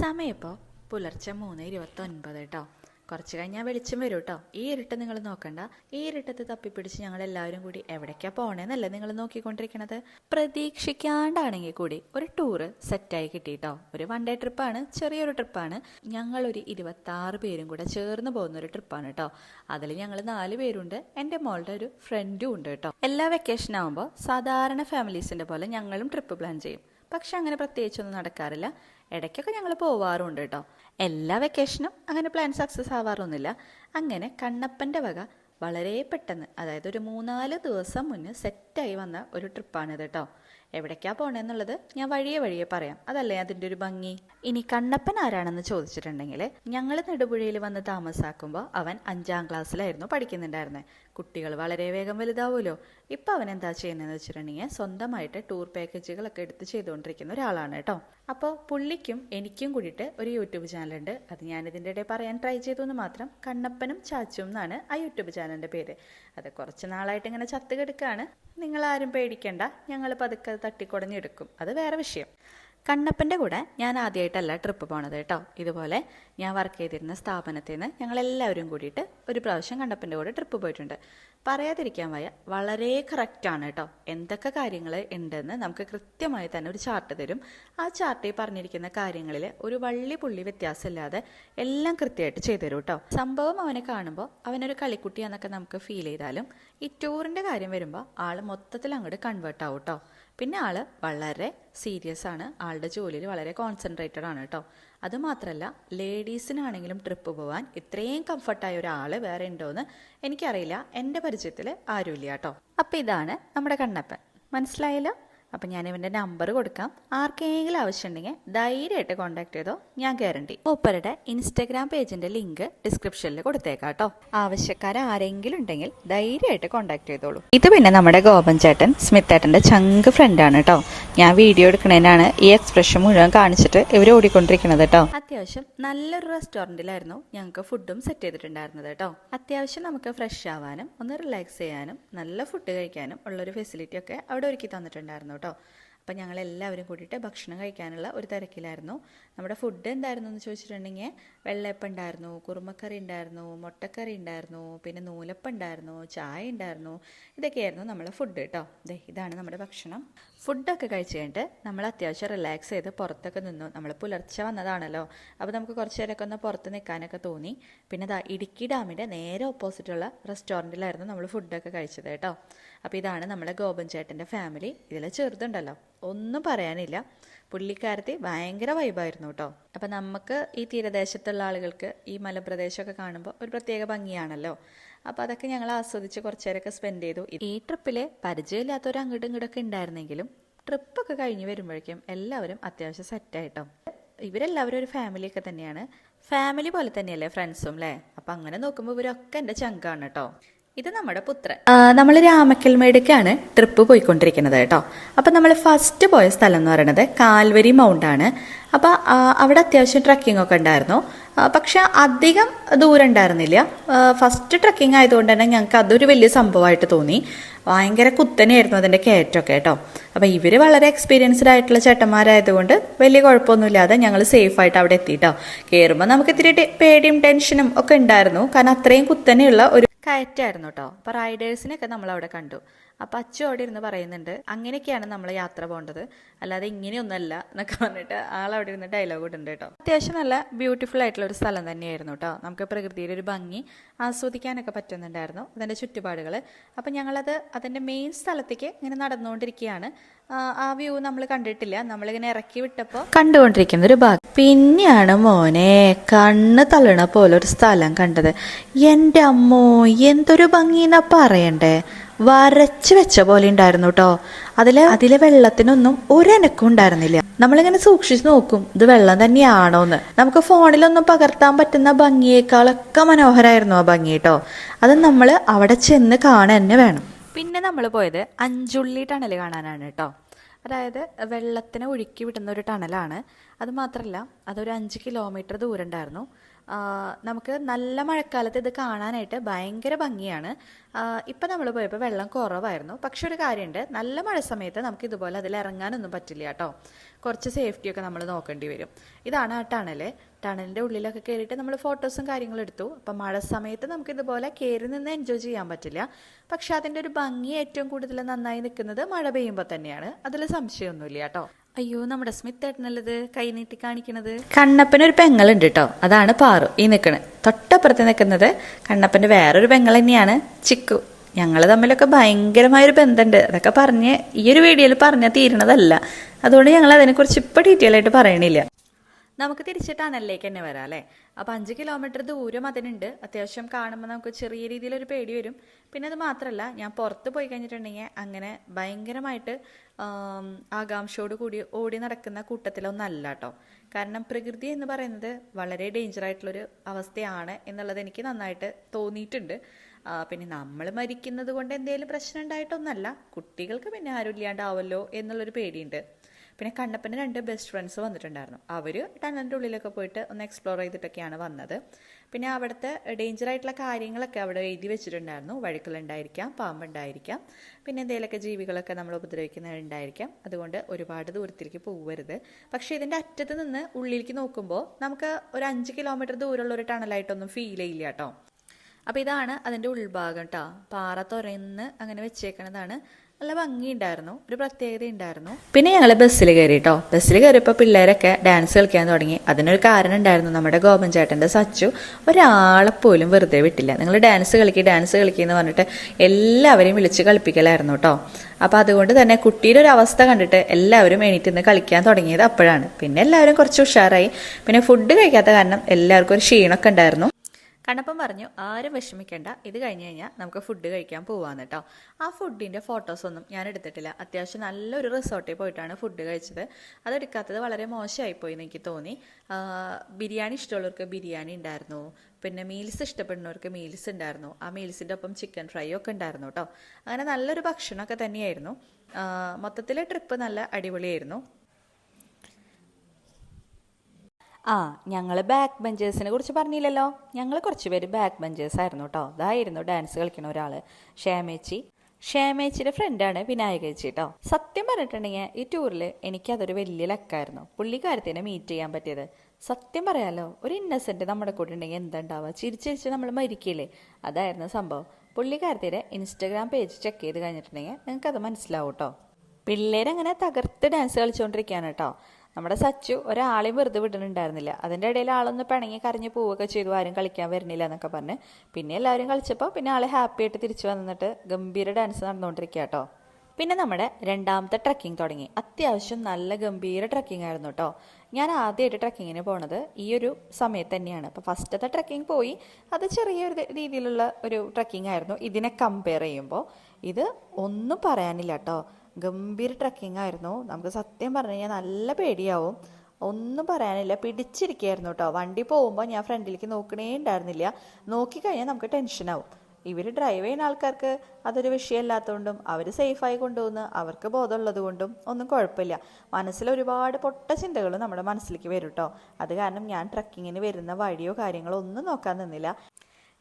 സമയം ഇപ്പോൾ പുലർച്ചെ മൂന്ന് ഇരുപത്തൊൻപത് കേട്ടോ കുറച്ച് കഴിഞ്ഞാൽ വെളിച്ചം വരും കേട്ടോ ഈ ഇരുട്ട് നിങ്ങൾ നോക്കണ്ട. ഈ ഇരുട്ടത്ത് തപ്പിപ്പിടിച്ച് ഞങ്ങൾ എല്ലാവരും കൂടി എവിടേക്കാണ് പോകണേന്നല്ലേ നിങ്ങൾ നോക്കിക്കൊണ്ടിരിക്കണത്? പ്രതീക്ഷിക്കാണ്ടാണെങ്കിൽ കൂടി ഒരു ടൂറ് സെറ്റായി കിട്ടിയിട്ടോ ഒരു വൺ ഡേ ട്രിപ്പാണ് ചെറിയൊരു ട്രിപ്പാണ് ഞങ്ങളൊരു ഇരുപത്താറ് പേരും കൂടെ ചേർന്ന് പോകുന്ന ഒരു ട്രിപ്പാണ് കേട്ടോ അതിൽ ഞങ്ങൾ നാല് പേരുണ്ട് എന്റെ മോളുടെ ഒരു ഫ്രണ്ടും ഉണ്ട് കേട്ടോ എല്ലാ വെക്കേഷൻ ആകുമ്പോൾ സാധാരണ ഫാമിലീസിന്റെ പോലെ ഞങ്ങളും ട്രിപ്പ് പ്ലാൻ ചെയ്യും. പക്ഷെ അങ്ങനെ പ്രത്യേകിച്ചൊന്നും നടക്കാറില്ല. ഇടയ്ക്കൊക്കെ ഞങ്ങൾ പോവാറുണ്ട് കേട്ടോ. എല്ലാ വെക്കേഷനും അങ്ങനെ പ്ലാൻ സക്സസ് ആവാറൊന്നുമില്ല. അങ്ങനെ കണ്ണപ്പന്റെ വക വളരെ പെട്ടെന്ന് അതായത് ഒരു മൂന്നാൽ ദിവസം മുന്നേ സെറ്റായി വന്ന ഒരു ട്രിപ്പാണിത് കേട്ടോ. എവിടേക്കാണ് പോണേന്നുള്ളത് ഞാൻ വഴിയെ വഴിയെ പറയാം. അതല്ലേ അതിന്റെ ഒരു ഭംഗി? ഇനി കണ്ണപ്പൻ ആരാണെന്ന് ചോദിച്ചിട്ടുണ്ടെങ്കിൽ ഞങ്ങൾ നെടുപുഴയിൽ വന്ന് താമസാക്കുമ്പോൾ അവൻ അഞ്ചാം ക്ലാസ്സിലായിരുന്നു പഠിക്കുന്നുണ്ടായിരുന്നത് കുട്ടികൾ വളരെ വേഗം വലുതാവുമല്ലോ. ഇപ്പൊ അവൻ എന്താ ചെയ്യുന്നതെന്ന് വെച്ചിട്ടുണ്ടെങ്കിൽ സ്വന്തമായിട്ട് ടൂർ പാക്കേജുകളൊക്കെ എടുത്ത് ചെയ്തുകൊണ്ടിരിക്കുന്ന ഒരാളാണ് കേട്ടോ. അപ്പോൾ പുള്ളിക്കും എനിക്കും കൂടിയിട്ട് ഒരു യൂട്യൂബ് ചാനലുണ്ട് അത് ഞാൻ ഇതിന്റെ ഇടയിൽ പറയാൻ ട്രൈ ചെയ്തു എന്ന് മാത്രം കണ്ണപ്പനും ചാച്ചും എന്നാണ് ആ യൂട്യൂബ് ചാനലിന്റെ പേര്. അത് കുറച്ച് നാളായിട്ട് ഇങ്ങനെ ചത്തുകെടുക്കാണ്. നിങ്ങൾ നിങ്ങളാരും പേടിക്കണ്ട. ഞങ്ങൾ പതുക്കെ തട്ടിക്കുടഞ്ഞെടുക്കും അത് വേറെ വിഷയം. കണ്ണപ്പന്റെ കൂടെ ഞാൻ ആദ്യമായിട്ടല്ല ട്രിപ്പ് പോണത് കേട്ടോ. ഇതുപോലെ ഞാൻ വർക്ക് ചെയ്തിരുന്ന സ്ഥാപനത്തിൽ നിന്ന് ഞങ്ങളെല്ലാവരും കൂടിയിട്ട് ഒരു പ്രാവശ്യം കണ്ണപ്പന്റെ കൂടെ ട്രിപ്പ് പോയിട്ടുണ്ട്. പറയാതിരിക്കാൻ വയ്യ വളരെ കറക്റ്റാണ് കേട്ടോ. എന്തൊക്കെ കാര്യങ്ങൾ ഉണ്ടെന്ന് നമുക്ക് കൃത്യമായി തന്നെ ഒരു ചാർട്ട് തരും. ആ ചാർട്ടിൽ പറഞ്ഞിരിക്കുന്ന കാര്യങ്ങളിൽ ഒരു വള്ളി പുള്ളി വ്യത്യാസമില്ലാതെ എല്ലാം കൃത്യമായിട്ട് ചെയ്തു തരും കേട്ടോ. സംഭവം അവനെ കാണുമ്പോൾ അവനൊരു കളിക്കുട്ടിയാന്നൊക്കെ നമുക്ക് ഫീൽ ചെയ്താലും ഈ ടൂറിന്റെ കാര്യം വരുമ്പോൾ ആൾ മൊത്തത്തിൽ അങ്ങോട്ട് കൺവേർട്ട് ആവും കേട്ടോ. പിന്നെ ആൾ വളരെ സീരിയസ് ആണ്. ആളുടെ ജോലിയിൽ വളരെ കോൺസെൻട്രേറ്റഡ് ആണ് കേട്ടോ അതുമാത്രമല്ല ലേഡീസിനാണെങ്കിലും ട്രിപ്പ് പോകാൻ ഇത്രയും കംഫർട്ടായ ഒരാൾ വേറെ ഉണ്ടോ എന്ന് എനിക്കറിയില്ല. എന്റെ പരിചയത്തിൽ ആരുമില്ല കേട്ടോ അപ്പം ഇതാണ് നമ്മുടെ കണ്ണപ്പൻ. മനസ്സിലായല്ലോ? അപ്പം ഞാൻ ഇവന്റെ നമ്പർ കൊടുക്കാം. ആർക്കെങ്കിലും ആവശ്യമുണ്ടെങ്കിൽ ധൈര്യമായിട്ട് കോൺടാക്ട് ചെയ്തോ ഞാൻ ഗ്യാരണ്ടി മൂപ്പരുടെ ഇൻസ്റ്റാഗ്രാം പേജിന്റെ ലിങ്ക് ഡിസ്ക്രിപ്ഷനിൽ കൊടുത്തേക്കാം കേട്ടോ. ആവശ്യക്കാർ ആരെങ്കിലും ഉണ്ടെങ്കിൽ ധൈര്യമായിട്ട് കോൺടാക്ട് ചെയ്തോളൂ. ഇത് പിന്നെ നമ്മുടെ ഗോപൻ ചേട്ടൻ സ്മിത്തേട്ടന്റെ ചങ്ക് ഫ്രണ്ടാണ് കേട്ടോ. ഞാൻ വീഡിയോ എടുക്കുന്നതിനാണ് ഈ എക്സ്പ്രഷൻ മുഴുവൻ കാണിച്ചിട്ട് ഇവർ ഓടിക്കൊണ്ടിരിക്കുന്നത് കേട്ടോ. അത്യാവശ്യം നല്ലൊരു റെസ്റ്റോറന്റിലായിരുന്നു ഞങ്ങൾക്ക് ഫുഡും സെറ്റ് ചെയ്തിട്ടുണ്ടായിരുന്നത് കേട്ടോ. അത്യാവശ്യം നമുക്ക് ഫ്രഷ് ആവാനും ഒന്ന് റിലാക്സ് ചെയ്യാനും നല്ല ഫുഡ് കഴിക്കാനും ഉള്ളൊരു ഫെസിലിറ്റി ഒക്കെ അവിടെ ഒരുക്കി തന്നിട്ടുണ്ടായിരുന്നു കേട്ടോ. അപ്പം ഞങ്ങൾ എല്ലാവരും കൂടിയിട്ട് ഭക്ഷണം കഴിക്കാനുള്ള ഒരു തിരക്കിലായിരുന്നു. നമ്മുടെ ഫുഡ് എന്തായിരുന്നു എന്ന് ചോദിച്ചിട്ടുണ്ടെങ്കിൽ വെള്ളയപ്പം ഉണ്ടായിരുന്നു കുറുമക്കറി ഉണ്ടായിരുന്നു മുട്ടക്കറി ഉണ്ടായിരുന്നു പിന്നെ നൂലപ്പം ഉണ്ടായിരുന്നു ചായ ഉണ്ടായിരുന്നു. ഇതൊക്കെയായിരുന്നു നമ്മളെ ഫുഡ് കേട്ടോ. ഇതാണ് നമ്മുടെ ഭക്ഷണം. ഫുഡൊക്കെ കഴിച്ച് കഴിഞ്ഞിട്ട് നമ്മൾ അത്യാവശ്യം റിലാക്സ് ചെയ്ത് പുറത്തൊക്കെ നിന്നു. നമ്മൾ പുലർച്ചെ വന്നതാണല്ലോ. അപ്പോൾ നമുക്ക് കുറച്ച് നേരമൊക്കെ ഒന്ന് പുറത്ത് നിൽക്കാനൊക്കെ തോന്നി. പിന്നെ ദാ ഇടുക്കി ഡാമിന്റെ നേരെ ഓപ്പോസിറ്റുള്ള റെസ്റ്റോറന്റിലായിരുന്നു നമ്മൾ ഫുഡൊക്കെ കഴിച്ചത് കേട്ടോ. അപ്പോൾ ഇതാണ് നമ്മുടെ ഗോപൻ ചേട്ടന്റെ ഫാമിലി ഇതിൽ ചെറുതുണ്ടല്ലോ. ഒന്നും പറയാനില്ല. പുള്ളിക്കാരത്തി ഭയങ്കര വൈബായിരുന്നു കേട്ടോ. അപ്പം നമുക്ക് ഈ തീരദേശത്തുള്ള ആളുകൾക്ക് ഈ മലപ്രദേശമൊക്കെ കാണുമ്പോൾ ഒരു പ്രത്യേക ഭംഗിയാണല്ലോ. അപ്പോൾ അതൊക്കെ ഞങ്ങൾ ആസ്വദിച്ച് കുറച്ച് നേരമൊക്കെ സ്പെൻഡ് ചെയ്തു. ഈ ട്രിപ്പിൽ പരിചയമില്ലാത്തവർ അങ്ങോട്ടും ഇങ്ങോട്ടൊക്കെ ഉണ്ടായിരുന്നെങ്കിലും ട്രിപ്പൊക്കെ കഴിഞ്ഞ് വരുമ്പോഴേക്കും എല്ലാവരും അത്യാവശ്യം സെറ്റായിട്ടോ ഇവരെല്ലാവരും ഒരു ഫാമിലിയൊക്കെ തന്നെയാണ്. ഫാമിലി പോലെ തന്നെയല്ലേ ഫ്രണ്ട്സും അല്ലേ അപ്പം അങ്ങനെ നോക്കുമ്പോൾ ഇവരൊക്കെ എന്റെ ചങ്കാണ് കേട്ടോ ഇത് നമ്മുടെ പുത്രൻ. നമ്മൾ രാമക്കൽമേടേക്കാണ് ട്രിപ്പ് പോയിക്കൊണ്ടിരിക്കുന്നത് കേട്ടോ അപ്പം നമ്മൾ ഫസ്റ്റ് പോയ സ്ഥലം എന്ന് പറയുന്നത് കാൽവരി മൗണ്ട് ആണ്. അപ്പോൾ അവിടെ അത്യാവശ്യം ട്രക്കിംഗ് ഒക്കെ ഉണ്ടായിരുന്നു. പക്ഷെ അധികം ദൂരം ഉണ്ടായിരുന്നില്ല ഫസ്റ്റ് ട്രക്കിംഗ് ആയതുകൊണ്ട് തന്നെ ഞങ്ങൾക്ക് അതൊരു വലിയ സംഭവമായിട്ട് തോന്നി. ഭയങ്കര കുത്തനെയായിരുന്നു അതിന്റെ കയറ്റമൊക്കെ കേട്ടോ. അപ്പോൾ ഇവർ വളരെ എക്സ്പീരിയൻസ്ഡ് ആയിട്ടുള്ള ചേട്ടന്മാരായതുകൊണ്ട് വലിയ കുഴപ്പമൊന്നുമില്ലാതെ ഞങ്ങൾ സേഫായിട്ട് അവിടെ എത്തിയിട്ടോ കയറുമ്പോൾ നമുക്ക് ഇത്തിരി പേടിയും ടെൻഷനും ഒക്കെ ഉണ്ടായിരുന്നു. കാരണം അത്രയും കുത്തനെയുള്ള ഒരു കയറ്റായിരുന്നു കേട്ടോ അപ്പോൾ റൈഡേഴ്സിനെയൊക്കെ നമ്മൾ അവിടെ കണ്ടു. അപ്പം അച്ചു അവിടെ ഇരുന്ന് പറയുന്നുണ്ട് അങ്ങനെയൊക്കെയാണ് നമ്മൾ യാത്ര പോകേണ്ടത്. അല്ലാതെ ഇങ്ങനെയൊന്നല്ല എന്നൊക്കെ പറഞ്ഞിട്ട് ആൾ അവിടെ ഇരുന്ന് ഡയലോഗ് ഇടുന്നുണ്ട് കേട്ടോ അത്യാവശ്യം നല്ല ബ്യൂട്ടിഫുൾ ആയിട്ടുള്ള ഒരു സ്ഥലം തന്നെയായിരുന്നു കേട്ടോ നമുക്ക് പ്രകൃതിയുടെ ഒരു ഭംഗി ആസ്വദിക്കാനൊക്കെ പറ്റുന്നുണ്ടായിരുന്നു അതിന്റെ ചുറ്റുപാടുകൾ അപ്പം ഞങ്ങളത് അതിന്റെ മെയിൻ സ്ഥലത്തേക്ക് ഇങ്ങനെ നടന്നുകൊണ്ടിരിക്കുകയാണ്. ആ, വ്യൂ നമ്മൾ കണ്ടിട്ടില്ല. നമ്മളിങ്ങനെ ഇറക്കി വിട്ടപ്പോൾ കണ്ടുകൊണ്ടിരിക്കുന്ന ഒരു ഭാഗം. പിന്നെയാണ് മോനെ കണ്ണ് തള്ളണ പോലെ ഒരു സ്ഥലം കണ്ടത്. എന്റെ അമ്മോ എന്തൊരു ഭംഗിന്നാ പറയണ്ടേ? വരച്ച് വെച്ച പോലെ ഉണ്ടായിരുന്നു കേട്ടോ അതിൽ അതിലെ വെള്ളത്തിനൊന്നും ഒരനക്കും ഉണ്ടായിരുന്നില്ല. നമ്മളിങ്ങനെ സൂക്ഷിച്ചു നോക്കും ഇത് വെള്ളം തന്നെയാണോന്ന്. നമുക്ക് ഫോണിലൊന്നും പകർത്താൻ പറ്റുന്ന ഭംഗിയേക്കാളൊക്കെ മനോഹരമായിരുന്നു ആ ഭംഗി കേട്ടോ അത് നമ്മൾ അവിടെ ചെന്ന് കാണാൻ തന്നെ വേണം. പിന്നെ നമ്മൾ പോയത് അഞ്ചുള്ളി ടണൽ കാണാനാണ് കേട്ടോ അതായത് വെള്ളത്തിനെ ഒഴുക്കി വിടുന്ന ഒരു ടണലാണ്. അതുമാത്രമല്ല അതൊരു അഞ്ച് കിലോമീറ്റർ ദൂരം ഉണ്ടായിരുന്നു നമുക്ക് നല്ല മഴക്കാലത്ത് ഇത് കാണാനായിട്ട് ഭയങ്കര ഭംഗിയാണ്. ഇപ്പം നമ്മൾ പോയപ്പോൾ വെള്ളം കുറവായിരുന്നു. പക്ഷെ ഒരു കാര്യമുണ്ട് നല്ല മഴ സമയത്ത് നമുക്ക് ഇതുപോലെ അതിൽ ഇറങ്ങാനൊന്നും പറ്റില്ല കേട്ടോ കുറച്ച് സേഫ്റ്റിയൊക്കെ നമ്മൾ നോക്കേണ്ടി വരും. ഇതാണ് ആ ടണൽ. ടണലിന്റെ ഉള്ളിലൊക്കെ കയറിയിട്ട് നമ്മൾ ഫോട്ടോസും കാര്യങ്ങളും എടുത്തു. അപ്പം മഴ സമയത്ത് നമുക്ക് ഇതുപോലെ കയറി നിന്ന് എൻജോയ് ചെയ്യാൻ പറ്റില്ല. പക്ഷെ അതിന്റെ ഒരു ഭംഗി ഏറ്റവും കൂടുതൽ നന്നായി നിൽക്കുന്നത് മഴ പെയ്യുമ്പോൾ തന്നെയാണ്. അതിൽ സംശയമൊന്നുമില്ല കേട്ടോ അയ്യോ നമ്മുടെ സ്മിത്ത് ഏട്ടനല്ലത് കൈ നീട്ടി കാണിക്കണത്? കണ്ണപ്പനൊരു പെങ്ങളുണ്ട് കേട്ടോ അതാണ് പാറു. ഈ നിക്കണ്. തൊട്ടപ്പുറത്ത് നിൽക്കുന്നത് കണ്ണപ്പന്റെ വേറൊരു പെങ്ങൾ തന്നെയാണ്. ചിക്കു. ഞങ്ങൾ തമ്മിലൊക്കെ ഭയങ്കരമായൊരു ബന്ധമുണ്ട് അതൊക്കെ പറഞ്ഞ് ഈ ഒരു വീഡിയോയിൽ പറഞ്ഞാൽ തീരണതല്ല. അതുകൊണ്ട് ഞങ്ങൾ അതിനെക്കുറിച്ച് ഇപ്പോൾ ഡീറ്റെയിൽ ആയിട്ട് പറയണില്ല. നമുക്ക് തിരിച്ചിട്ട് അനലിലേക്ക് തന്നെ വരാം അല്ലേ? അപ്പോൾ അഞ്ച് കിലോമീറ്റർ ദൂരം അതിനുണ്ട്. അത്യാവശ്യം കാണുമ്പോൾ നമുക്ക് ചെറിയ രീതിയിലൊരു പേടി വരും. പിന്നെ അത് മാത്രമല്ല ഞാൻ പുറത്ത് പോയി കഴിഞ്ഞിട്ടുണ്ടെങ്കിൽ അങ്ങനെ ഭയങ്കരമായിട്ട് ആകാംക്ഷയോട് കൂടി ഓടി നടക്കുന്ന കൂട്ടത്തിലൊന്നല്ല കേട്ടോ കാരണം പ്രകൃതി എന്ന് പറയുന്നത് വളരെ ഡേഞ്ചർ ആയിട്ടുള്ളൊരു അവസ്ഥയാണ് എന്നുള്ളത് എനിക്ക് നന്നായിട്ട് തോന്നിയിട്ടുണ്ട്. പിന്നെ നമ്മൾ മരിക്കുന്നത് കൊണ്ട് എന്തെങ്കിലും പ്രശ്നം ഉണ്ടായിട്ടൊന്നല്ല കുട്ടികൾക്ക് പിന്നെ ആരും ഇല്ലാണ്ടാവല്ലോ എന്നുള്ളൊരു പേടിയുണ്ട്. പിന്നെ കണ്ണപ്പന്റെ രണ്ട് ബെസ്റ്റ് ഫ്രണ്ട്സ് വന്നിട്ടുണ്ടായിരുന്നു. അവർ ടണലിന്റെ ഉള്ളിലൊക്കെ പോയിട്ട് ഒന്ന് എക്സ്പ്ലോർ ചെയ്തിട്ടൊക്കെയാണ് വന്നത്. പിന്നെ അവിടുത്തെ ഡേഞ്ചർ ആയിട്ടുള്ള കാര്യങ്ങളൊക്കെ അവിടെ എഴുതി വെച്ചിട്ടുണ്ടായിരുന്നു. വഴുക്കലുണ്ടായിരിക്കാം പാമ്പുണ്ടായിരിക്കാം പിന്നെ എന്തെങ്കിലുമൊക്കെ ജീവികളൊക്കെ നമ്മൾ ഉപദ്രവിക്കുന്നുണ്ടായിരിക്കാം അതുകൊണ്ട് ഒരുപാട് ദൂരത്തിലേക്ക് പോകരുത് പക്ഷേ ഇതിന്റെ അറ്റത്ത് നിന്ന് ഉള്ളിലേക്ക് നോക്കുമ്പോൾ നമുക്ക് ഒരു അഞ്ച് കിലോമീറ്റർ ദൂരമുള്ള ഒരു ടണലായിട്ടൊന്നും ഫീൽ ചെയ്യില്ല കേട്ടോ. അപ്പോൾ ഇതാണ് അതിന്റെ ഉൾഭാഗം കേട്ടോ പാറ തുറന്ന് അങ്ങനെ വെച്ചേക്കണതാണ്. നല്ല ഭംഗിയുണ്ടായിരുന്നു. ഒരു പ്രത്യേകത ഉണ്ടായിരുന്നു. പിന്നെ ഞങ്ങൾ ബസ്സിൽ കയറി കേട്ടോ ബസ്സിൽ കയറിയപ്പോൾ പിള്ളേരൊക്കെ ഡാൻസ് കളിക്കാൻ തുടങ്ങി. അതിനൊരു കാരണം ഉണ്ടായിരുന്നു നമ്മുടെ ഗോപൻ ചേട്ടന്റെ സച്ചു. ഒരാളെ പോലും വെറുതെ വിട്ടില്ല. നിങ്ങൾ ഡാൻസ് കളിക്കി ഡാൻസ് കളിക്കുക എന്ന് പറഞ്ഞിട്ട് എല്ലാവരെയും വിളിച്ച് കളിപ്പിക്കലായിരുന്നു കേട്ടോ അപ്പോൾ അതുകൊണ്ട് തന്നെ കുട്ടിയുടെ ഒരു അവസ്ഥ കണ്ടിട്ട് എല്ലാവരും എണീറ്റ് നിന്ന് കളിക്കാൻ തുടങ്ങിയത് അപ്പോഴാണ്. പിന്നെ എല്ലാവരും കുറച്ച് ഉഷാറായി. പിന്നെ ഫുഡ് കഴിക്കാത്ത കാരണം എല്ലാവർക്കും ഒരു ക്ഷീണമൊക്കെ ഉണ്ടായിരുന്നു. കണ്ണപ്പൻ പറഞ്ഞു ആരും വിഷമിക്കേണ്ട. ഇത് കഴിഞ്ഞ് കഴിഞ്ഞാൽ നമുക്ക് ഫുഡ് കഴിക്കാൻ പോവാന്ന് കേട്ടോ ആ ഫുഡിന്റെ ഫോട്ടോസൊന്നും ഞാൻ എടുത്തിട്ടില്ല. അത്യാവശ്യം നല്ലൊരു റിസോർട്ടിൽ പോയിട്ടാണ് ഫുഡ് കഴിച്ചത്. അതെടുക്കാത്തത് വളരെ മോശമായിപ്പോയി എനിക്ക് തോന്നി. ബിരിയാണി ഇഷ്ടമുള്ളവർക്ക് ബിരിയാണി ഉണ്ടായിരുന്നു. പിന്നെ മീൽസ് ഇഷ്ടപ്പെടുന്നവർക്ക് മീൽസ് ഉണ്ടായിരുന്നു. ആ മീൽസിന്റെ ഒപ്പം ചിക്കൻ ഫ്രൈ ഒക്കെ ഉണ്ടായിരുന്നു കേട്ടോ അങ്ങനെ നല്ലൊരു ഭക്ഷണമൊക്കെ തന്നെയായിരുന്നു. മൊത്തത്തിലെ ട്രിപ്പ് നല്ല അടിപൊളിയായിരുന്നു. ആ ഞങ്ങൾ ബാക്ക് ബെഞ്ചേഴ്സിനെ കുറിച്ച് പറഞ്ഞില്ലല്ലോ. ഞങ്ങൾ കുറച്ച് പേര് ബാക്ക് ബെഞ്ചേഴ്സ് ആയിരുന്നു കേട്ടോ അതായിരുന്നു ഡാൻസ് കളിക്കുന്ന ഒരാൾ ഷ്യാമേച്ചി ഷ്യാമേച്ചിയുടെ ഫ്രണ്ടാണ് വിനായകേച്ചി കേട്ടോ സത്യം പറഞ്ഞിട്ടുണ്ടെങ്കിൽ ഈ ടൂറിൽ എനിക്കതൊരു വലിയ ലക്കായിരുന്നു. പുള്ളിക്കാരത്തിനെ മീറ്റ് ചെയ്യാൻ പറ്റിയത്. സത്യം പറയാലോ ഒരു ഇന്നസെന്റ് നമ്മുടെ കൂടെ ഉണ്ടെങ്കിൽ എന്തുണ്ടാവുക? ചിരിച്ചിരിച്ച് നമ്മൾ മരിക്കില്ലേ? അതായിരുന്നു സംഭവം. പുള്ളിക്കാരത്തിയുടെ ഇൻസ്റ്റഗ്രാം പേജ് ചെക്ക് ചെയ്ത് കഴിഞ്ഞിട്ടുണ്ടെങ്കിൽ നിങ്ങൾക്കത് മനസ്സിലാവും കേട്ടോ പിള്ളേരങ്ങനെ തകർത്ത് ഡാൻസ് കളിച്ചുകൊണ്ടിരിക്കുകയാണ് കേട്ടോ നമ്മുടെ സച്ചു ഒരാളെയും വെറുതെ വിടുന്നുണ്ടായിരുന്നില്ല. അതിന്റെ ഇടയിൽ ആളൊന്ന് പിണങ്ങി കരഞ്ഞ് പോവുകയൊക്കെ ചെയ്തു. ആരും കളിക്കാൻ വരുന്നില്ല എന്നൊക്കെ പറഞ്ഞ്. പിന്നെ എല്ലാവരും കളിച്ചപ്പോൾ പിന്നെ ആളെ ഹാപ്പി ആയിട്ട് തിരിച്ചു വന്നിട്ട് ഗംഭീര ഡാൻസ് നടന്നുകൊണ്ടിരിക്കുക കേട്ടോ പിന്നെ നമ്മുടെ രണ്ടാമത്തെ ട്രക്കിംഗ് തുടങ്ങി. അത്യാവശ്യം നല്ല ഗംഭീര ട്രക്കിംഗ് ആയിരുന്നു കേട്ടോ ഞാൻ ആദ്യമായിട്ട് ട്രക്കിങ്ങിന് പോണത് ഈ ഒരു സമയത്ത് തന്നെയാണ്. അപ്പോൾ ഫസ്റ്റത്തെ ട്രക്കിംഗ് പോയി. അത് ചെറിയൊരു രീതിയിലുള്ള ഒരു ട്രക്കിംഗ് ആയിരുന്നു. ഇതിനെ കമ്പയർ ചെയ്യുമ്പോൾ ഇത് ഒന്നും പറയാനില്ല കേട്ടോ ഗംഭീര ട്രക്കിംഗ് ആയിരുന്നു. നമുക്ക് സത്യം പറഞ്ഞു കഴിഞ്ഞാൽ നല്ല പേടിയാവും. ഒന്നും പറയാനില്ല. പിടിച്ചിരിക്കുകയായിരുന്നു കേട്ടോ വണ്ടി പോകുമ്പോൾ ഞാൻ ഫ്രണ്ടിലേക്ക് നോക്കണേ ഉണ്ടായിരുന്നില്ല നോക്കിക്കഴിഞ്ഞാൽ നമുക്ക് ടെൻഷനാവും ഇവർ ഡ്രൈവ് ചെയ്യുന്ന ആൾക്കാർക്ക് അതൊരു വിഷയമല്ലാത്തതുകൊണ്ടും അവർ സേഫായി കൊണ്ടുപോകുന്ന അവർക്ക് ബോധമുള്ളത് കൊണ്ടും ഒന്നും കുഴപ്പമില്ല. മനസ്സിൽ ഒരുപാട് പൊട്ട ചിന്തകൾ നമ്മുടെ മനസ്സിലേക്ക് വരും കേട്ടോ അത് കാരണം ഞാൻ ട്രക്കിങ്ങിന് വരുന്ന വഴിയോ കാര്യങ്ങളോ ഒന്നും നോക്കാൻ നിന്നില്ല.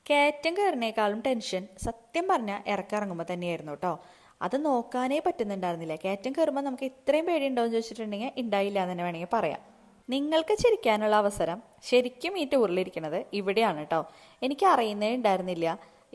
കയറ്റം കയറിനേക്കാളും ടെൻഷൻ സത്യം പറഞ്ഞാൽ ഇറക്കിറങ്ങുമ്പോൾ തന്നെയായിരുന്നു കേട്ടോ അത് നോക്കാനേ പറ്റുന്നുണ്ടായിരുന്നില്ല. കയറ്റം കയറുമ്പോൾ നമുക്ക് ഇത്രയും പേടിയുണ്ടോയെന്ന് ചോദിച്ചിട്ടുണ്ടെങ്കിൽ ഉണ്ടായില്ല എന്ന് തന്നെ വേണമെങ്കിൽ പറയാം. നിങ്ങൾക്ക് ചിരിക്കാനുള്ള അവസരം ശരിക്കും ഈ ടൂറിലിരിക്കുന്നത് ഇവിടെയാണ് കേട്ടോ എനിക്ക് അറിയുന്നേ ഉണ്ടായിരുന്നില്ല.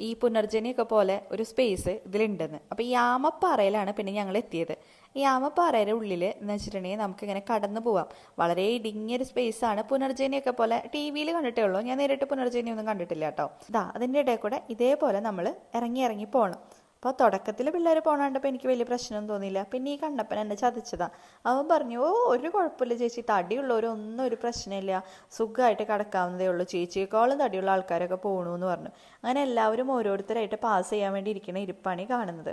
ഈ പുനർജനിയൊക്കെ പോലെ ഒരു സ്പേസ് ഇതിലുണ്ടെന്ന്. അപ്പോൾ ഈ ആമപ്പാറയിലാണ് പിന്നെ ഞങ്ങൾ എത്തിയത്. ഈ ആമപ്പാറയുടെ ഉള്ളിൽ എന്ന് വെച്ചിട്ടുണ്ടെങ്കിൽ നമുക്ക് ഇങ്ങനെ കടന്നു പോവാം. വളരെ ഇടുങ്ങിയൊരു സ്പേസാണ് പുനർജനിയൊക്കെ പോലെ ടി വിയിൽ കണ്ടിട്ടേ ഉള്ളൂ. ഞാൻ നേരിട്ട് പുനർജനി ഒന്നും കണ്ടിട്ടില്ല കേട്ടോ ഇതാ അതിന്റെ ഇടയിൽ കൂടെ ഇതേപോലെ നമ്മൾ ഇറങ്ങി ഇറങ്ങി പോകണം അപ്പോൾ തുടക്കത്തിൽ പിള്ളേർ പോണാണ്ടപ്പോൾ എനിക്ക് വലിയ പ്രശ്നമൊന്നും തോന്നിയില്ല. പിന്നെ ഈ കണ്ണപ്പൻ എന്നെ ചതിച്ചതാ. അവൻ പറഞ്ഞു ഓ ഒരു കുഴപ്പമില്ല ചേച്ചി തടിയുള്ളവരൊന്നും ഒരു പ്രശ്നമില്ല. സുഖമായിട്ട് കിടക്കാവുന്നതേ ഉള്ളൂ. ചേച്ചിയേക്കാളും തടിയുള്ള ആൾക്കാരൊക്കെ പോകണു എന്ന് പറഞ്ഞു. അങ്ങനെ എല്ലാവരും ഓരോരുത്തരായിട്ട് പാസ് ചെയ്യാൻ വേണ്ടി ഇരിക്കുന്ന ഇരിപ്പാണ് കാണുന്നത്.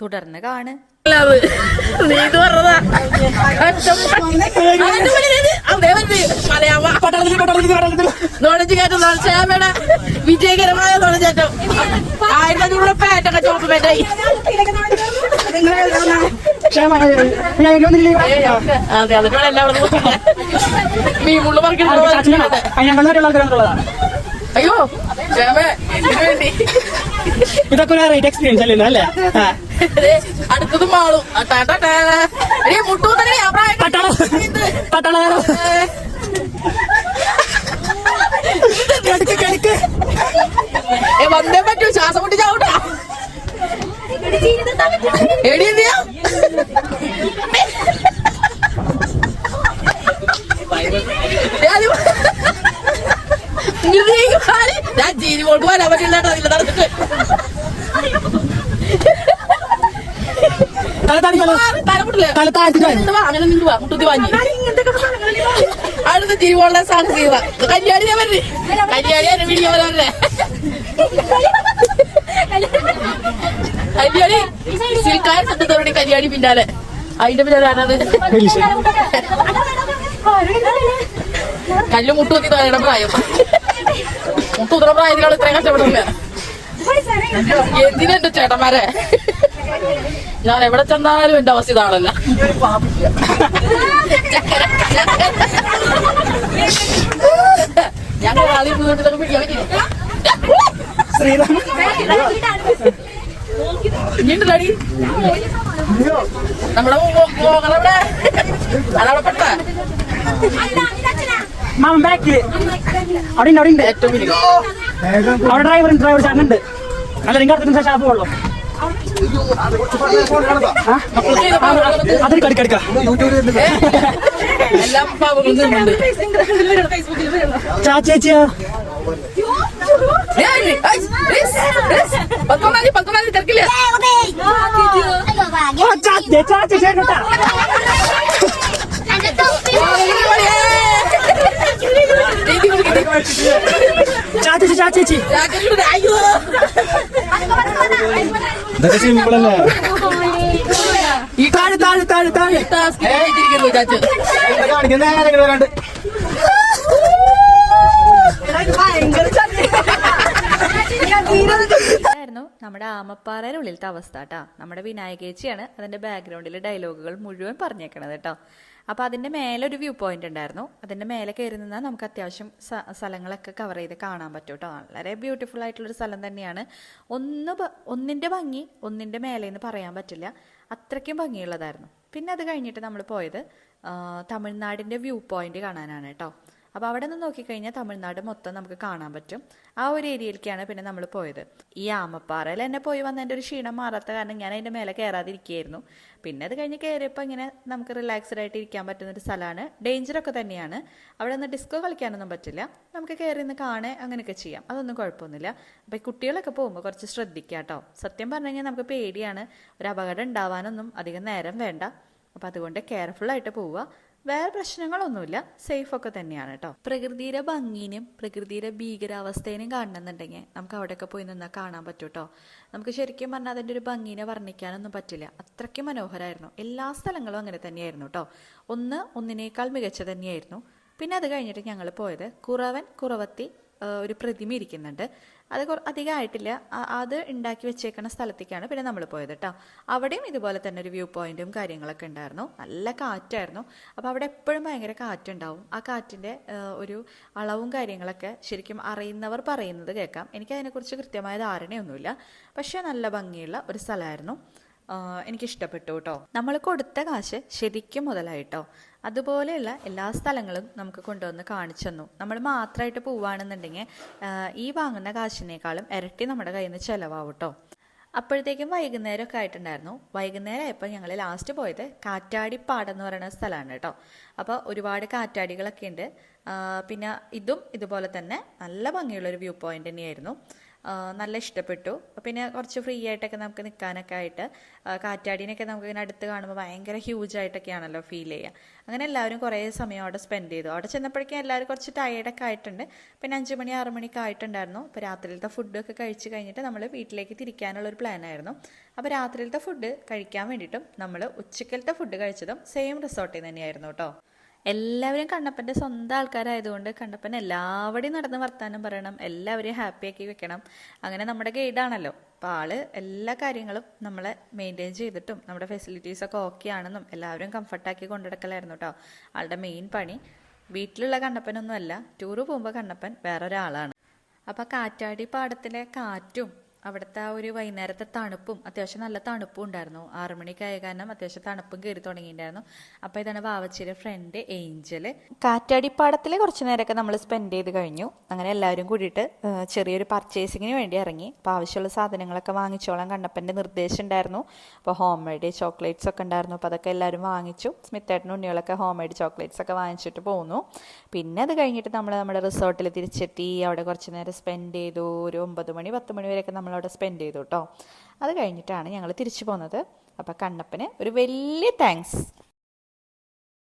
തുടർന്ന് കാണ്. വിജയകരമായ കയറ്റം ആയിരത്തി അഞ്ഞൂറ് പേറ്റൊക്കെ ചോപ്പ് പേറ്റായി അതെ മീൻ മുള്ളു പറിക്കുന്നത് അയ്യോ ഇതൊക്കെ ഒരു റേറ്റ് എക്സ്പീരിയൻസ് അല്ലേ അല്ലേ? അടുത്തത് മാളും. മുട്ടൂത്തനെ വന്നേ പറ്റൂ ശ്വാസം മുട്ടി ചാവട്ടാ. എടി എന്തിയാ ഞാൻ ജീനി പോട്ട് വരാൻ പറ്റില്ല കേട്ടോ അതില്ല നടന്നിട്ട്. അടുത്ത തിരുവോള സാധനം ചെയ്ത കല്യാണി ഞാൻ പറഞ്ഞു കല്യാണി വീഡിയോ വരാനേ കല്യാണി സിൽക്കാരൻ സത്യത്തോടെ കല്യാണി പിന്നാലെ. അതിന്റെ പിന്നാലെ വലിയ കല്ല് മുട്ടുകുത്തി താഴെ പ്രായം. മുട്ടുകുത്തുന്ന പ്രായത്തിലാണ് ഇത്രയും കഷ്ടപ്പെടുന്നില്ല എന്തിനുണ്ട് ചേട്ടന്മാരെ? ഞാൻ എവിടെ ചെന്നാലും എന്റെ അവസ്ഥ ഇതാണല്ല. ഞങ്ങൾ ആദ്യം വീട്ടിലൊക്കെ പിടിക്കാൻ പറ്റില്ല ശ്രീറാം ഇനിയുണ്ടടി നമ്മുടെ മോകളവിടെ അതവിടെ പെട്ട മാമ ബാക്ക് അവിടെ ഉണ്ട് അവിടെ ഉണ്ട്. ഏറ്റവും വലിയ ഡ്രൈവർ ഡ്രൈവർ ചേട്ടനുണ്ട് അല്ല നിങ്ങൾ അടുത്ത് ഷാപ്പ് പോകല്ലോ എല്ലാ പാവങ്ങളും നിന്നുണ്ട് ചാച്ചേച്ചിയാ ഏയ്, ഏയ്, ഏയ്, ഏയ്, പത്തൊന്നാം തീയതി പത്തൊന്നാം തീയതി തിരക്കില്ല? ചാച്ചേ ചേട്ടാ ചാച്ചേച്ചി ചാച്ചേച്ചി അയ്യോ. ഇതൊക്കെ സിമ്പിൾ അല്ലേ? ഈ താഴെ താഴെ താഴെ താഴെ. കാണിക്കുന്ന നേരെ വരാണ്ട്. ഇതായിരുന്നു നമ്മുടെ ആമപ്പാറയുടെ ഉള്ളിലത്തെ അവസ്ഥ കേട്ടോ. നമ്മുടെ വിനായകേച്ചിയാണ് അതിന്റെ ബാക്ക്ഗ്രൗണ്ടിലെ ഡയലോഗുകൾ മുഴുവൻ പറഞ്ഞേക്കണത് കേട്ടോ. അപ്പോൾ അതിന്റെ മേലെ ഒരു വ്യൂ പോയിന്റ് ഉണ്ടായിരുന്നു. അതിന്റെ മേലെ കയറി നിന്നാൽ നമുക്ക് അത്യാവശ്യം സ്ഥലങ്ങളൊക്കെ കവർ ചെയ്ത് കാണാൻ പറ്റും കേട്ടോ വളരെ ബ്യൂട്ടിഫുൾ ആയിട്ടുള്ളൊരു സ്ഥലം തന്നെയാണ്. ഒന്ന് ഒന്നിന്റെ ഭംഗി ഒന്നിന്റെ മേലെ എന്ന് പറയാൻ പറ്റില്ല. അത്രയ്ക്കും ഭംഗിയുള്ളതായിരുന്നു. പിന്നെ അത് കഴിഞ്ഞിട്ട് നമ്മൾ പോയത് തമിഴ്നാടിന്റെ വ്യൂ പോയിന്റ് കാണാനാണ് കേട്ടോ അപ്പോൾ അവിടെ നിന്ന് നോക്കിക്കഴിഞ്ഞാൽ തമിഴ്നാട് മൊത്തം നമുക്ക് കാണാൻ പറ്റും. ആ ഒരു ഏരിയയിലേക്കാണ് പിന്നെ നമ്മൾ പോയത്. ഈ ആമപ്പാറയിൽ എന്നെ പോയി വന്നതിന്റെ ഒരു ക്ഷീണം മാറാത്ത കാരണം ഞാൻ അതിന്റെ മേലെ കയറാതിരിക്കുകയായിരുന്നു. പിന്നെ അത് കഴിഞ്ഞ് കയറിയപ്പോൾ ഇങ്ങനെ നമുക്ക് റിലാക്സ്ഡ് ആയിട്ട് ഇരിക്കാൻ പറ്റുന്ന ഒരു സ്ഥലമാണ്. ഡേഞ്ചറൊക്കെ തന്നെയാണ്. അവിടെ നിന്ന് ഡിസ്കോ കളിക്കാനൊന്നും പറ്റില്ല. നമുക്ക് കയറി നിന്ന് കാണേ അങ്ങനെയൊക്കെ ചെയ്യാം. അതൊന്നും കുഴപ്പമൊന്നുമില്ല. അപ്പോൾ കുട്ടികളൊക്കെ പോകുമ്പോൾ കുറച്ച് ശ്രദ്ധിക്കുക കേട്ടോ. സത്യം പറഞ്ഞു കഴിഞ്ഞാൽ നമുക്ക് പേടിയാണ്. ഒരു അപകടം ഉണ്ടാവാനൊന്നും അധികം നേരം വേണ്ട. അപ്പോൾ അതുകൊണ്ട് കെയർഫുൾ ആയിട്ട് പോവുക. വേറെ പ്രശ്നങ്ങളൊന്നുമില്ല. സേഫ് ഒക്കെ തന്നെയാണ് കേട്ടോ പ്രകൃതിയുടെ ഭംഗിനും പ്രകൃതിയുടെ ഭീകരാവസ്ഥേനും കാണണമെന്നുണ്ടെങ്കിൽ നമുക്ക് അവിടെയൊക്കെ പോയി നിന്നാൽ കാണാൻ പറ്റും കേട്ടോ നമുക്ക് ശരിക്കും പറഞ്ഞാൽ അതിന്റെ ഒരു ഭംഗിനെ വർണിക്കാനൊന്നും പറ്റില്ല. അത്രയ്ക്ക് മനോഹരമായിരുന്നു എല്ലാ സ്ഥലങ്ങളും അങ്ങനെ തന്നെയായിരുന്നു കേട്ടോ ഒന്ന് ഒന്നിനേക്കാൾ മികച്ച തന്നെയായിരുന്നു. പിന്നെ അത് കഴിഞ്ഞിട്ട് ഞങ്ങൾ പോയത് കുറവൻ കുറവത്തി ഒരു പ്രതിമ ഇരിക്കുന്നുണ്ട്. അത് കുറ അധികമായിട്ടില്ല. ആ- അത് ഉണ്ടാക്കി വെച്ചേക്കുന്ന സ്ഥലത്തേക്കാണ് പിന്നെ നമ്മൾ പോയത് കേട്ടോ അവിടെയും ഇതുപോലെ തന്നെ ഒരു വ്യൂ പോയിന്റും കാര്യങ്ങളൊക്കെ ഉണ്ടായിരുന്നു. നല്ല കാറ്റായിരുന്നു. അപ്പോൾ അവിടെ എപ്പോഴും ഭയങ്കര കാറ്റുണ്ടാവും. ആ കാറ്റിന്റെ ഒരു അളവും കാര്യങ്ങളൊക്കെ ശരിക്കും അറിയുന്നവർ പറയുന്നത് കേൾക്കാം. എനിക്കതിനെക്കുറിച്ച് കൃത്യമായ ധാരണയൊന്നുമില്ല. പക്ഷേ നല്ല ഭംഗിയുള്ള ഒരു സ്ഥലമായിരുന്നു. എനിക്കിഷ്ടപ്പെട്ടു കേട്ടോ നമ്മൾ കൊടുത്ത കാശ് ശരിക്കും മുതലായിട്ടോ അതുപോലെയുള്ള എല്ലാ സ്ഥലങ്ങളും നമുക്ക് കൊണ്ടുവന്ന് കാണിച്ചു തന്നു. നമ്മൾ മാത്രമായിട്ട് പോവുകയാണെന്നുണ്ടെങ്കിൽ ഈ വാങ്ങുന്ന കാശിനേക്കാളും ഇരട്ടി നമ്മുടെ കയ്യിൽ നിന്ന് ചിലവാവും അപ്പോഴത്തേക്കും വൈകുന്നേരമൊക്കെ ആയിട്ടുണ്ടായിരുന്നു. വൈകുന്നേരം ആയപ്പോൾ ഞങ്ങൾ ലാസ്റ്റ് പോയത് കാറ്റാടിപ്പാടം എന്ന് പറയുന്ന സ്ഥലമാണ് കേട്ടോ അപ്പോൾ ഒരുപാട് കാറ്റാടികളൊക്കെ ഉണ്ട്. പിന്നെ ഇതും ഇതുപോലെ തന്നെ നല്ല ഭംഗിയുള്ളൊരു വ്യൂ പോയിന്റ് തന്നെയായിരുന്നു. നല്ല ഇഷ്ടപ്പെട്ടു. പിന്നെ കുറച്ച് ഫ്രീ ആയിട്ടൊക്കെ നമുക്ക് നിൽക്കാനൊക്കെ ആയിട്ട് കാറ്റാടിനൊക്കെ നമുക്ക് ഇങ്ങനെ അടുത്ത് കാണുമ്പോൾ ഭയങ്കര ഹ്യൂജ് ആയിട്ടൊക്കെയാണല്ലോ ഫീൽ ചെയ്യുക അങ്ങനെ എല്ലാവരും കുറേ സമയം അവിടെ സ്പെൻഡ് ചെയ്തു. അവിടെ ചെന്നപ്പോഴേക്കും എല്ലാവരും കുറച്ച് ടയേർഡൊക്കെ ആയിട്ടുണ്ട്. പിന്നെ അഞ്ച് മണി ആറ് മണിക്ക് ആയിട്ടുണ്ടായിരുന്നു. അപ്പോൾ രാത്രിയിലത്തെ ഫുഡൊക്കെ കഴിച്ച് കഴിഞ്ഞിട്ട് നമ്മൾ വീട്ടിലേക്ക് തിരിക്കാനുള്ളൊരു പ്ലാനായിരുന്നു അപ്പോൾ രാത്രിയിലത്തെ ഫുഡ് കഴിക്കാൻ വേണ്ടിയിട്ടും നമ്മൾ ഉച്ചക്കലത്തെ ഫുഡ് കഴിച്ചതും സെയിം റിസോർട്ടിൽ തന്നെയായിരുന്നു കേട്ടോ. എല്ലാവരും കണ്ണപ്പന്റെ സ്വന്തം ആൾക്കാരായതുകൊണ്ട് കണ്ണപ്പൻ എല്ലാവരുടെയും നടന്ന് വർത്താനം പറയണം എല്ലാവരെയും ഹാപ്പിയാക്കി വെക്കണം. അങ്ങനെ നമ്മുടെ ഗൈഡാണല്ലോ അപ്പോൾ ആൾ എല്ലാ കാര്യങ്ങളും നമ്മളെ മെയിന്റെയിൻ ചെയ്തിട്ടും നമ്മുടെ ഫെസിലിറ്റീസൊക്കെ ഓക്കെ ആണെന്നും എല്ലാവരും കംഫർട്ടാക്കി കൊണ്ടുനടക്കലായിരുന്നു കേട്ടോ ആളുടെ മെയിൻ പണി. വീട്ടിലുള്ള കണ്ണപ്പനൊന്നും അല്ല ടൂറ് പോകുമ്പോൾ കണ്ണപ്പൻ വേറൊരാളാണ്. അപ്പോൾ കാറ്റാടി പാടത്തിലെ കാറ്റും അവിടുത്തെ ആ ഒരു വൈകുന്നേരത്തെ തണുപ്പും അത്യാവശ്യം നല്ല തണുപ്പും ഉണ്ടായിരുന്നു. ആറു ആയ കാരണം അത്യാവശ്യം തണുപ്പും കയറി തുടങ്ങിയിട്ടുണ്ടായിരുന്നു. അപ്പോൾ ഇതാണ് വാവച്ചിയുടെ ഫ്രണ്ട് ഏഞ്ചൽ. കാറ്റാടിപ്പാടത്തിൽ കുറച്ച് നേരമൊക്കെ നമ്മൾ സ്പെൻഡ് ചെയ്ത് കഴിഞ്ഞു. അങ്ങനെ എല്ലാവരും കൂടിയിട്ട് ചെറിയൊരു പർച്ചേസിങ്ങിന് വേണ്ടി ഇറങ്ങി. അപ്പോൾ ആവശ്യമുള്ള സാധനങ്ങളൊക്കെ വാങ്ങിച്ചോളാൻ കണ്ണപ്പന്റെ നിർദ്ദേശം ഉണ്ടായിരുന്നു. അപ്പോൾ ഹോം മെയ്ഡ് ചോക്ലേറ്റ്സ് ഒക്കെ ഉണ്ടായിരുന്നു. അപ്പോൾ അതൊക്കെ എല്ലാവരും വാങ്ങിച്ചു. സ്മിത്തേട്ടനും ഉണ്ണികളൊക്കെ ഹോം മെയ്ഡ് ചോക്ലേറ്റ്സ് ഒക്കെ വാങ്ങിച്ചിട്ട് പോന്നു. പിന്നെ അത് കഴിഞ്ഞിട്ട് നമ്മൾ നമ്മുടെ റിസോർട്ടിൽ തിരിച്ചെത്തി. അവിടെ കുറച്ച് നേരം സ്പെൻഡ് ചെയ്തു. ഒരു ഒമ്പത് മണി പത്ത് മണി വരെയൊക്കെ നമ്മളവിടെ സ്പെൻഡ് ചെയ്തു കേട്ടോ അത് കഴിഞ്ഞിട്ടാണ് ഞങ്ങൾ തിരിച്ചു പോകുന്നത് അപ്പോൾ കണ്ണപ്പന് ഒരു വലിയ താങ്ക്സ്